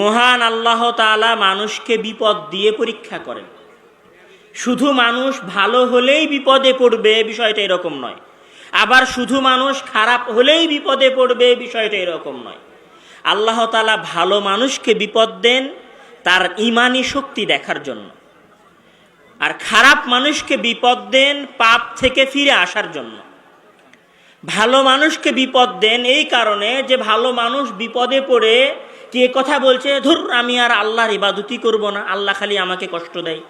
মহান আল্লাহ তাআলা মানুষকে বিপদ দিয়ে পরীক্ষা করেন। শুধু মানুষ ভালো হলেই বিপদে পড়বে, বিষয়টা এরকম নয়। আবার শুধু মানুষ খারাপ হলেই বিপদে পড়বে, বিষয়টা এরকম নয়। আল্লাহ তাআলা ভালো মানুষকে বিপদ দেন তার ইমানি শক্তি দেখার জন্য। আর খারাপ মানুষকে বিপদ দেন পাপ থেকে ফিরে আসার জন্য। ভালো মানুষকে বিপদ দেন এই কারণে যে ভালো মানুষ বিপদে পড়ে কে কথা বলছে? ধর, আমি আর আল্লাহর ইবাদতি করব না। আল্লাহ খালি আমাকে কষ্ট দেয়।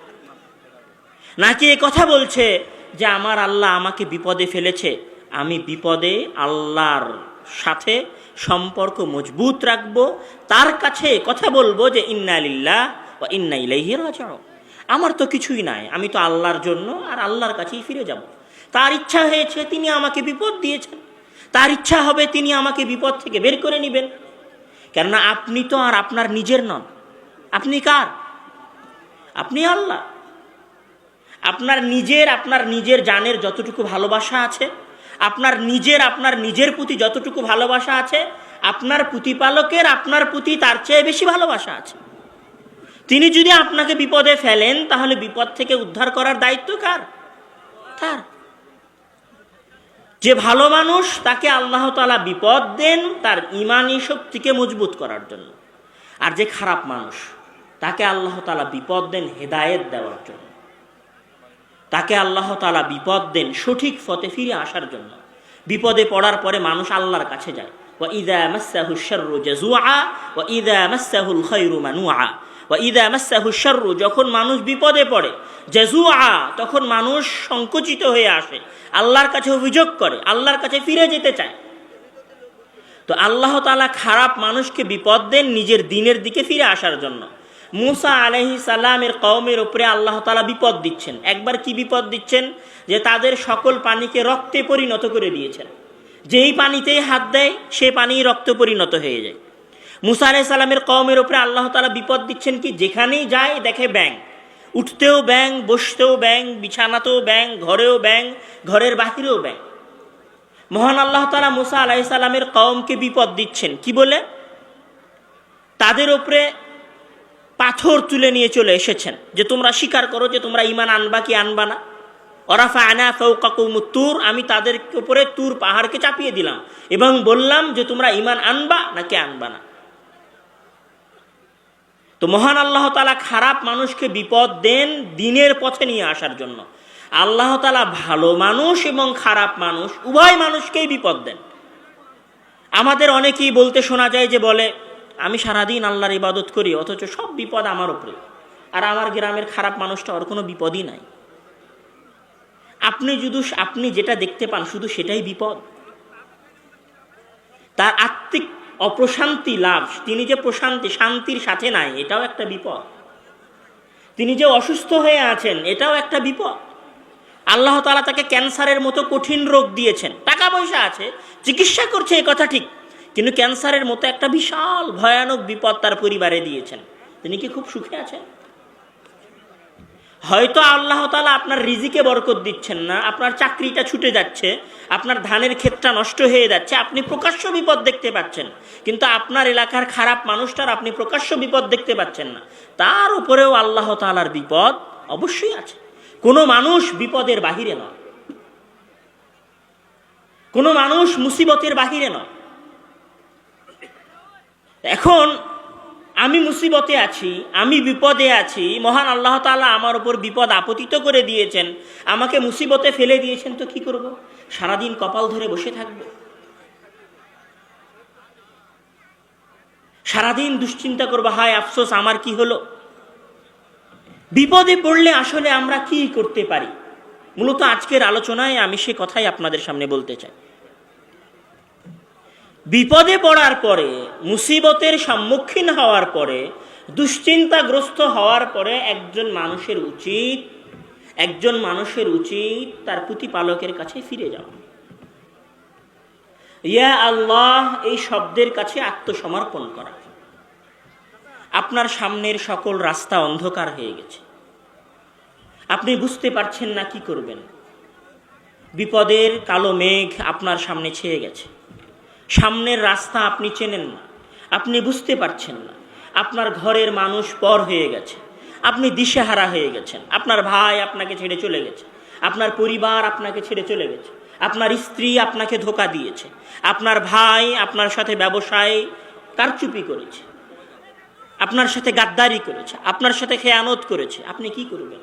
নাকি এ কথা বলছে যে আমার আল্লাহ আমাকে বিপদে ফেলেছে? আমি বিপদে আল্লাহর সাথে সম্পর্ক মজবুত রাখব। তার কাছে কথা বলব যে, ইন্না লিল্লাহ ও ইন্না রাজিউন। আমার তো কিছুই নাই। আমি তো আল্লাহর জন্য আর আল্লাহর কাছেই ফিরে যাব। তার ইচ্ছা হয়েছে তিনি আমাকে বিপদ দিয়েছেন। তার ইচ্ছা হবে তিনি আমাকে বিপদ থেকে বের করে নেবেন। কেননা আপনি তো আর আপনার নিজের নন। আপনি কার? আপনি আল্লাহ। আপনার নিজের আপনার নিজের জানের যতটুকু ভালোবাসা আছে, আপনার নিজের আপনার নিজের প্রতি যতটুকু ভালোবাসা আছে, আপনার প্রতিপালকের, আপনার প্রতি তার চেয়ে বেশি ভালোবাসা আছে। তিনি যদি আপনাকে বিপদে ফেলেন, তাহলে বিপদ থেকে উদ্ধার করার দায়িত্ব কার? তার যে ভালো মানুষ তাকে আল্লাহ তালা বিপদ দেন তার ইমানি শক্তিকে মজবুত করার জন্য। আর যে খারাপ মানুষ, তাকে আল্লাহ তালা বিপদ দেন হেদায়েত দেওয়ার জন্য। তাকে আল্লাহ তালা বিপদ দেন সঠিক ফতে ফিরে আসার জন্য। বিপদে পড়ার পরে মানুষ আল্লাহর কাছে যায়। ও ইদা মাসাহু শর্রু জাজুআ ও ইদা মাসাহুল খৈরু মানুআ। ইদা মাসাহু শর্রু, যখন মানুষ বিপদে পড়ে জাজুআ তখন মানুষ সংকুচিত হয়ে আসে, আল্লাহর কাছে অভিযোগ করে, আল্লাহর কাছে ফিরে যেতে চায়। তো আল্লাহ তালা খারাপ মানুষকে বিপদ দেন নিজের দিনের দিকে ফিরে আসার জন্য। মুসা আলহি সাল্লামের কওমের উপরে আল্লাহ তালা বিপদ দিচ্ছেন। একবার কি বিপদ দিচ্ছেন? যে তাদের সকল পানিকে রক্তে পরিণত করে দিয়েছেন। যেই পানিতেই হাত দেয়, সে পানি রক্ত পরিণত হয়ে যায়। মুসা আলাহ সাল্লামের কওমের উপরে আল্লাহ তালা বিপদ দিচ্ছেন কি? যেখানেই যায় দেখে ব্যাং উঠতেও ব্যাং বসতেও ব্যাং বিছানাতেও ব্যাং ঘরেও ব্যাং ঘরের বাহিরেও ব্যাং মহান আল্লাহ তালা মুসা আলাহ সাল্লামের কওমকে বিপদ দিচ্ছেন। কি বলে? তাদের ওপরে পাথর তুলে নিয়ে চলে এসেছেন। যে তোমরা স্বীকার করো যে তোমরা ইমান আনবা কি আনবা না। অরাফা আনা ফৌকাকুম তুর আমি তাদের উপরে তুর পাহাড়কে চাপিয়ে দিলাম এবং বললাম যে তোমরা ইমান আনবা নাকি আনবা না। তো মহান আল্লাহ তালা খারাপ মানুষকে বিপদ দেন দিনের পথে নিয়ে আসার জন্য। আল্লাহ তালা ভালো মানুষ এবং খারাপ মানুষ, উভয় মানুষকেই বিপদ দেন। আমাদের অনেকেই বলতে শোনা যায় যে বলে, আমি সারাদিন আল্লাহর ইবাদত করি, অথচ সব বিপদ আমার উপরে। আর আমার গ্রামের খারাপ মানুষটা ওর কোনো বিপদই নাই। আপনি যদি, আপনি যেটা দেখতে পান, শুধু সেটাই বিপদ। তার আত্মিক অপ্রশান্তি লাভ। তিনি যে প্রশান্তি, শান্তির সাথে নাই, এটাও একটা বিপদ। তিনি যে অসুস্থ হয়ে আছেন, এটাও একটা বিপদ। আল্লাহ তালা তাকে ক্যান্সারের মতো কঠিন রোগ দিয়েছেন। টাকা পয়সা আছে, চিকিৎসা করছে, এ কথা ঠিক। কিন্তু ক্যান্সারের মতো একটা বিশাল ভয়ানক বিপদ তার পরিবারে দিয়েছেন। তিনি কি খুব সুখে আছেন? হয়তো আল্লাহ তালা আপনার রিজিকে বরকত দিচ্ছেন না, আপনার চাকরিটা ছুটে যাচ্ছে, আপনার ধানের ক্ষেতটা নষ্ট হয়ে যাচ্ছে, আপনি প্রকাশ্য বিপদ দেখতে পাচ্ছেন, কিন্তু আপনার এলাকার খারাপ মানুষটার আপনি প্রকাশ্য বিপদ দেখতে পাচ্ছেন না। তার উপরেও আল্লাহ তালার বিপদ অবশ্যই আছে। কোনো মানুষ বিপদের বাহিরে নয়। কোনো মানুষ মুসিবতের বাহিরে নয়। এখন আমি মুসিবতে আছি, আমি বিপদে আছি, মহান আল্লাহ তালা আমার উপর বিপদ আপতিত করে দিয়েছেন, আমাকে মুসিবতে ফেলে দিয়েছেন, তো কি করব? সারাদিন কপাল ধরে বসে থাকব। সারাদিন দুশ্চিন্তা করব, হায় আফসোস, আমার কি হলো? বিপদে পড়লে আসলে আমরা কি করতে পারি? মূলত আজকের আলোচনায় আমি সে কথাই আপনাদের সামনে বলতে চাই। বিপদে পড়ার পরে, মুসিবতের সম্মুখীন হওয়ার পরে, দুশ্চিন্তাগ্রস্ত হওয়ার পরে একজন মানুষের উচিত, একজন মানুষের উচিত তার প্রতিপালকের কাছে ফিরে যাওয়া। ইয়া আল্লাহ, এই শব্দের কাছে আত্মসমর্পণ করা। আপনার সামনের সকল রাস্তা অন্ধকার হয়ে গেছে। আপনি বুঝতে পারছেন না কি করবেন। বিপদের কালো মেঘ আপনার সামনে ছেয়ে গেছে। সামনের রাস্তা আপনি চেনেন না, আপনি বুঝতে পারছেন না। আপনার ঘরের মানুষ পর হয়ে গেছে, আপনি দিশেহারা হয়ে গেছেন, আপনার ভাই আপনাকে ছেড়ে চলে গেছে, আপনার পরিবার আপনাকে ছেড়ে চলে গেছে, আপনার স্ত্রী আপনাকে ধোকা দিয়েছে, আপনার ভাই আপনার সাথে ব্যবসায় কারচুপি করেছে, আপনার সাথে গাদ্দারি করেছে, আপনার সাথে খেয়ানত করেছে, আপনি কি করবেন?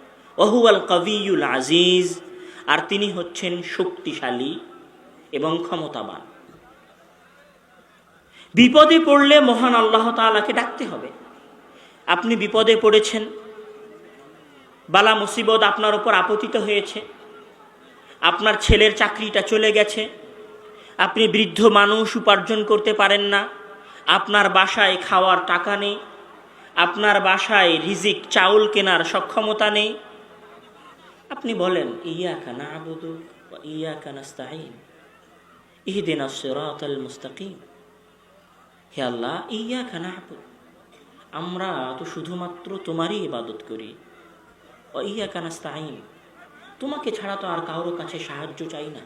ওহুয়াল কবিউল আজিজ, আর তিনি হচ্ছেন শক্তিশালী এবং ক্ষমতাবান। বিপদে পড়লে মহান আল্লাহ তাআলাকে ডাকতে হবে। আপনি বিপদে পড়েছেন, বালা মুসিবত আপনার উপর আপতিত হয়েছে, আপনার ছেলের চাকরিটা চলে গেছে, আপনি বৃদ্ধ মানুষ উপার্জন করতে পারেন না, আপনার বাসায় খাওয়ার টাকা নেই, আপনার বাসায় রিজিক চাউল কেনার সক্ষমতা নেই আপনি বলেন ইয়া কানা আবুদু ইয়া কানাস্তাইন ইহদিনা সিরাতাল মুস্তাকিম। হে আল্লাহ ইয়া কানা আবুদ আমরা তো শুধুমাত্র তোমারই ইবাদত করি। ও ইয়া কানাস্তাইন তোমাকে ছাড়া তো আর কারোর কাছে সাহায্য চাই না।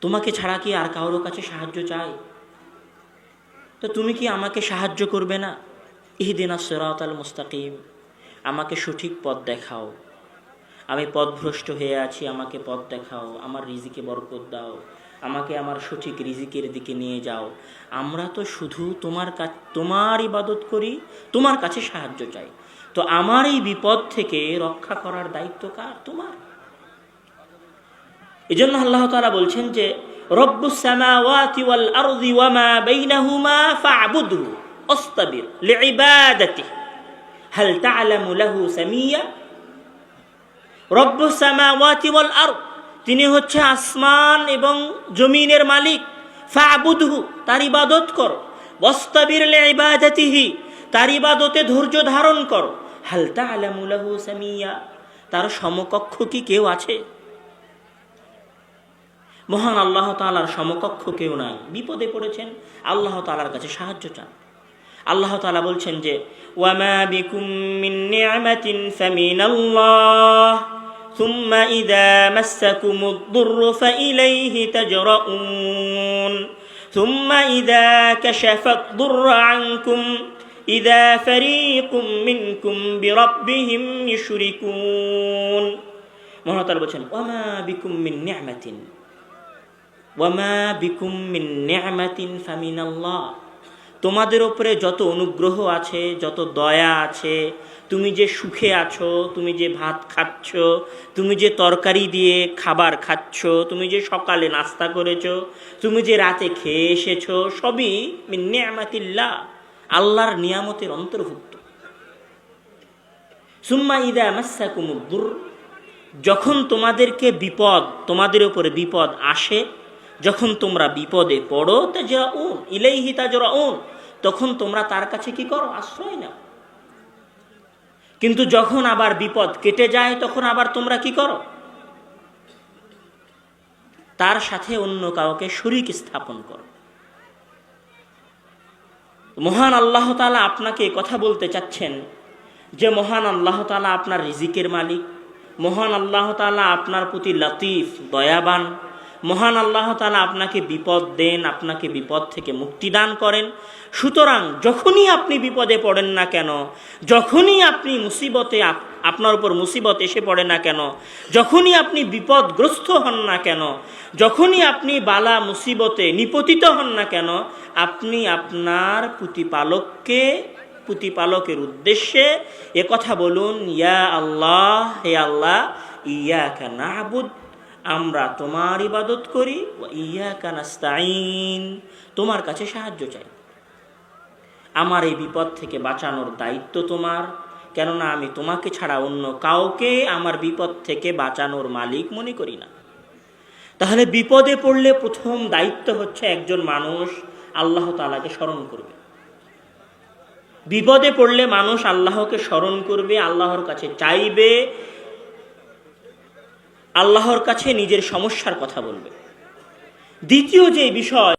তোমাকে ছাড়া কি আর কারোর কাছে সাহায্য চাই? তো তুমি কি আমাকে সাহায্য করবে না? ইহদিনা সিরাত আল মুস্তাকিম। আমাকে সঠিক পথ দেখাও। আমি পথভ্রষ্ট হয়ে আছি, আমাকে পথ দেখাও। আমার রিজিকে বরকত দাও। আমাকে আমার সঠিক রিজিকের দিকে নিয়ে যাও। আমরা তো শুধু তোমার কাছ তোমার ইবাদত করি, তোমার কাছে সাহায্য চাই। তো আমার এই বিপদ থেকে রক্ষা করার দায়িত্ব কার? তোমার। এজন্য আল্লাহ তাআলা বলছেন যে, রব্বুস সামাওয়াতি ওয়াল আরদি ওয়া বাইনাহুমা ফা'বুদহু ওয়াস্তাবির লিইবাদাতিহি। হাল তা'লামু লাহু সামিয়া ওয়াল আরদ তিনি হচ্ছে আসমান এবং জমিনের মালিক। ফা'বুদহু, তার ইবাদত কর। ওয়াস্তাবির লিইবাদাতিহি, তার ইবাদতে ধৈর্য ধারণ কর। হাল তা'লামু লাহু সামিয়া, তার সমকক্ষ কি কেউ আছে? মহান আল্লাহ তালার সমকক্ষ কেউ নাই। বিপদে পড়েছেন, আল্লাহ তালার কাছে সাহায্য চান। আল্লাহ তালা বলছেন যে ওয়ামা বিকুম মিন নি'মাতিন ফামিনাল্লাহ ثم إذا مسكم الضر فإليه تجرؤون ثم إذا كشف الضر عنكم إذا فريق منكم بربهم يشركون মহান তালা বলছেন ওয়ামা বিকুম মিন নি'মাতিন ওয়ামা বিকুম মিন নি'মাতিন ফামিনাল্লাহ তোমাদের ওপরে যত অনুগ্রহ আছে, যত দয়া আছে, তুমি যে সুখে আছো, তুমি যে ভাত খাচ্ছ, তুমি যে তরকারি দিয়ে খাবার খাচ্ছ, তুমি যে সকালে নাস্তা করেছ, তুমি যে রাতে খেয়ে এসেছ, সবই নি'মাতিল্লাহ আল্লাহর নিয়ামতের অন্তর্ভুক্ত। সুম্মা ইদা মাসাকুমুদ্দুর যখন তোমাদেরকে বিপদ, তোমাদের ওপরে বিপদ আসে, যখন তোমরা বিপদে পড়ো তা তাজরা উন ইলেইহি তাজরা উন তখন তোমরা তার কাছে কি করো? আশ্রয় নাও। কিন্তু যখন আবার বিপদ কেটে যায়, তখন আবার তোমরা কি করো? তার সাথে অন্য কাউকে শরিক স্থাপন করো। মহান আল্লাহ তালা আপনাকে কথা বলতে চাচ্ছেন যে, মহান আল্লাহ তালা আপনার রিজিকের মালিক, মহান আল্লাহ তালা আপনার প্রতি লতিফ, দয়াবান মহান আল্লাহ তালা আপনাকে বিপদ দেন, আপনাকে বিপদ থেকে মুক্তি দান করেন। সুতরাং যখনই আপনি বিপদে পড়েন না কেন, যখনই আপনি মুসিবতে আপনার উপর মুসিবত এসে পড়ে না কেন, যখনই আপনি বিপদগ্রস্ত হন না কেন, যখনই আপনি বালা মুসিবতে নিপতিত হন না কেন, আপনি আপনার প্রতিপালককে, প্রতিপালকের উদ্দেশ্যে কথা বলুন, ইয়া আল্লাহ, হে আল্লাহ ইয়া কানাবুদ আমরা তোমার ইবাদত করি ইয়া কানাস্তাইন তোমার কাছে সাহায্য চাই। আমার এই বিপদ থেকে বাঁচানোর দায়িত্ব তোমার, কেননা আমি তোমাকে ছাড়া অন্য কাউকে আমার বিপদ থেকে বাঁচানোর মালিক মনে করি না। তাহলে বিপদে পড়লে প্রথম দায়িত্ব হচ্ছে একজন মানুষ আল্লাহ তালাকে স্মরণ করবে। বিপদে পড়লে মানুষ আল্লাহকে স্মরণ করবে, আল্লাহর কাছে চাইবে আল্লাহর কাছে নিজের সমস্যার কথা বলবে। দ্বিতীয় যে বিষয়